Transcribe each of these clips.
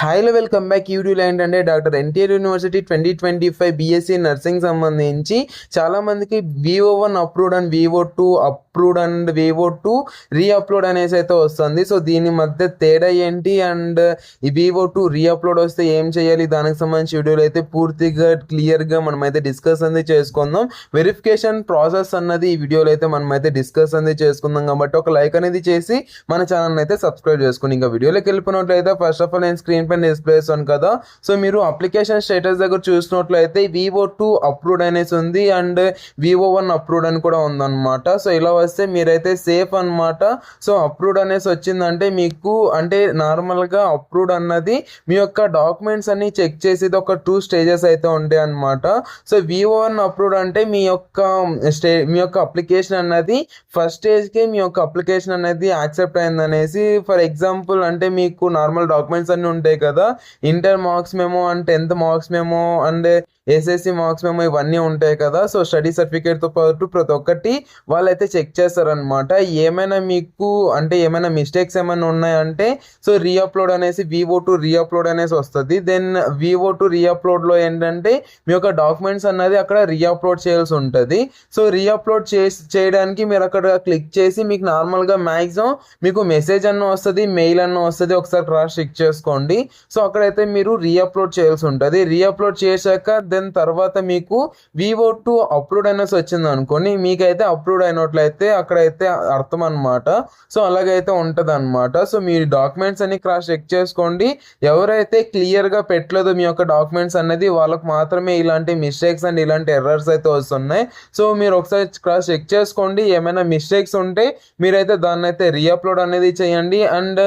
హాయ్లో welcome back YouTube ఏంటంటే doctor NTR university twenty twenty five BSc nursing సంబంధించి. చాలామందికి vivo one approved and vivo two approved and vivo two reupload అనేసి అయితే వస్తుంది. So దీని మధ్య తేడా ఏంటి? అండ్ ఈ వివో టూ రీఅప్లోడ్ వస్తే ఏం చేయాలి? దానికి సంబంధించి వీడియోలు అయితే పూర్తిగా క్లియర్గా మనమైతే డిస్కస్ అనేది చేసుకుందాం. వెరిఫికేషన్ ప్రాసెస్ అన్నది ఈ వీడియోలో అయితే మనమైతే డిస్కస్ అనేది చేసుకుందాం. కాబట్టి ఒక లైక్ అనేది చేసి మన ఛానల్ అయితే సబ్స్క్రైబ్ చేసుకుని ఇంకా వీడియోలోకి వెళ్ళిపోయినట్లయితే ఫస్ట్ ఆఫ్ ఆల్ నేను స్క్రీన్ పైన డిస్ప్లే చేస్తాను కదా. సో మీరు అప్లికేషన్ స్టేటస్ దగ్గర చూసినట్లయితే వివో టూ అప్రూవ్డ్ అనేసి ఉంది అండ్ వివో వన్ అప్రూవ్డ్ అని కూడా ఉందన్నమాట. సో ఇలా వస్తే మీరైతే సేఫ్ అన్నమాట. సో అప్రూవ్డ్ అనేసి వచ్చిందంటే మీకు అంటే నార్మల్గా అప్రూవ్డ్ అన్నది మీ యొక్క డాక్యుమెంట్స్ అన్ని చెక్ చేసేది ఒక టూ స్టేజెస్ అయితే ఉంటాయి అన్నమాట. సో వివో వన్ అప్రూవ్డ్ అంటే మీ యొక్క um, స్టే మీ యొక్క అప్లికేషన్ అన్నది ఫస్ట్ స్టేజ్కే మీ యొక్క అప్లికేషన్ అనేది యాక్సెప్ట్ అయిందనేసి ఫర్ ఎగ్జాంపుల్ అంటే మీకు నార్మల్ డాక్యుమెంట్స్ అన్నీ ఉంటాయి కదా. ఇంటర్ మార్క్స్ మేము అండ్ టెన్త్ మార్క్స్ మేము అండ్ ఎస్ఎస్సి మార్క్స్ మేము ఇవన్నీ ఉంటాయి కదా సో స్టడీ సర్టిఫికేట్తో పాటు ప్రతి ఒక్కటి వాళ్ళైతే చెక్ చేస్తారనమాట ఏమైనా మీకు అంటే ఏమైనా మిస్టేక్స్ ఏమైనా ఉన్నాయంటే సో రీఅప్లోడ్ అనేసి వివో టు రీఅప్లోడ్ అనేసి వస్తుంది. దెన్ వివో టు రీఅప్లోడ్లో ఏంటంటే మీ యొక్క డాక్యుమెంట్స్ అన్నది అక్కడ రీఅప్లోడ్ చేయాల్సి ఉంటుంది. సో రీఅప్లోడ్ చేసి చేయడానికి మీరు అక్కడ క్లిక్ చేసి మీకు నార్మల్గా మ్యాక్సిమం మీకు మెసేజ్ అన్న వస్తుంది మెయిల్ అన్న వస్తుంది ఒకసారి క్రాస్ చెక్ చేసుకోండి. సో అక్కడైతే మీరు రీఅప్లోడ్ చేయాల్సి ఉంటుంది. రీఅప్లోడ్ చేశాక దెన్ తర్వాత మీకు వివో టూ అప్లోడ్ అనేసి వచ్చింది అనుకోండి మీకైతే అప్లోడ్ అయినట్లయితే అక్కడైతే అర్థం అనమాట సో అలాగైతే ఉంటుంది అనమాట సో మీ డాక్యుమెంట్స్ అన్ని క్రాస్ చెక్ చేసుకోండి. ఎవరైతే క్లియర్గా పెట్టలేదో మీ యొక్క డాక్యుమెంట్స్ అనేది వాళ్ళకి మాత్రమే ఇలాంటి మిస్టేక్స్ అండ్ ఇలాంటి ఎర్రర్స్ అయితే వస్తున్నాయి. సో మీరు ఒకసారి క్రాస్ చెక్ చేసుకోండి. ఏమైనా మిస్టేక్స్ ఉంటే మీరైతే దాన్ని అయితే రీఅప్లోడ్ అనేది చేయండి. అండ్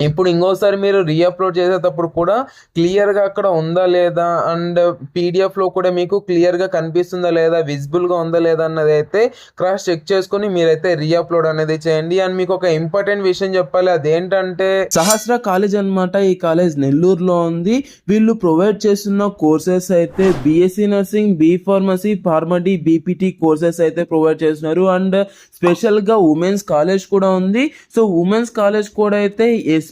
ఇప్పుడు ఇంకోసారి మీరు రీఅప్లోడ్ చేసేటప్పుడు కూడా క్లియర్గా అక్కడ ఉందా లేదా? అండ్ పీడిఎఫ్లో కూడా మీకు క్లియర్గా కనిపిస్తుందా లేదా? విజిబుల్గా ఉందా లేదా అన్నది అయితే క్రాస్ చెక్ చేసుకుని మీరైతే రీఅప్లోడ్ అనేది చేయండి. అండ్ మీకు ఒక ఇంపార్టెంట్ విషయం చెప్పాలి. అదేంటంటే సహస్ర కాలేజ్ అన్నమాట. ఈ కాలేజ్ నెల్లూరులో ఉంది. వీళ్ళు ప్రొవైడ్ చేస్తున్న కోర్సెస్ అయితే BSc nursing B pharmacy Pharm D BPT courses అయితే ప్రొవైడ్ చేస్తున్నారు. అండ్ స్పెషల్గా ఉమెన్స్ కాలేజ్ కూడా ఉంది. సో ఉమెన్స్ కాలేజ్ కూడా అయితే S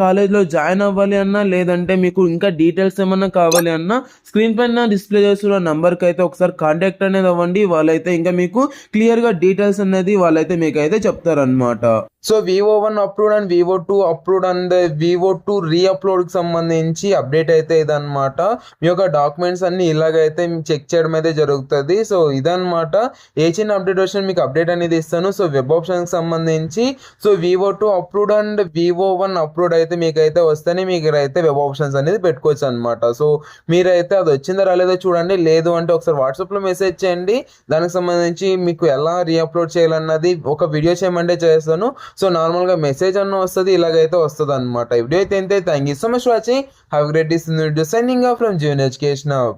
కాలేజ్లో జాయిన్ అవ్వాలి అన్నా లేదంటే మీకు ఇంకా డీటెయిల్స్ ఏమన్నా కావాలి అన్నా స్క్రీన్ పైన డిస్ప్లే చేస్తున్న నెంబర్కి అయితే ఒకసారి కాంటాక్ట్ అనేది అవ్వండి. వాళ్ళైతే ఇంకా మీకు క్లియర్గా డీటెయిల్స్ అనేది వాళ్ళైతే మీకు అయితే చెప్తారనమాట so vivo one approved and vivo two upload and vivo two రీఅప్లోడ్కి సంబంధించి అప్డేట్ అయితే ఇదనమాట మీ యొక్క డాక్యుమెంట్స్ అన్ని ఇలాగైతే చెక్ చేయడం అయితే జరుగుతుంది. సో ఇదనమాట ఏ చిన్న అప్డేట్ వచ్చినా మీకు అప్డేట్ అనేది ఇస్తాను. సో వెబ్ ఆప్షన్కి సంబంధించి so vivo two upload and vivo one upload అయితే మీకు అయితే వస్తేనే మీకు అయితే వెబ్ ఆప్షన్స్ అనేది పెట్టుకోవచ్చు అనమాట సో మీరైతే అది వచ్చిందో రాలేదో చూడండి. లేదు అంటే ఒకసారి వాట్సాప్లో మెసేజ్ చేయండి. దానికి సంబంధించి మీకు ఎలా రీఅప్లోడ్ చేయాలన్నది ఒక వీడియో చేయమంటే చేస్తాను. సో నార్మల్గా మెసేజ్ అన్న వస్తుంది ఇలాగైతే వస్తుంది అనమాట వీడియో అయితే thank you so much watching have great this sending of from Jeevan education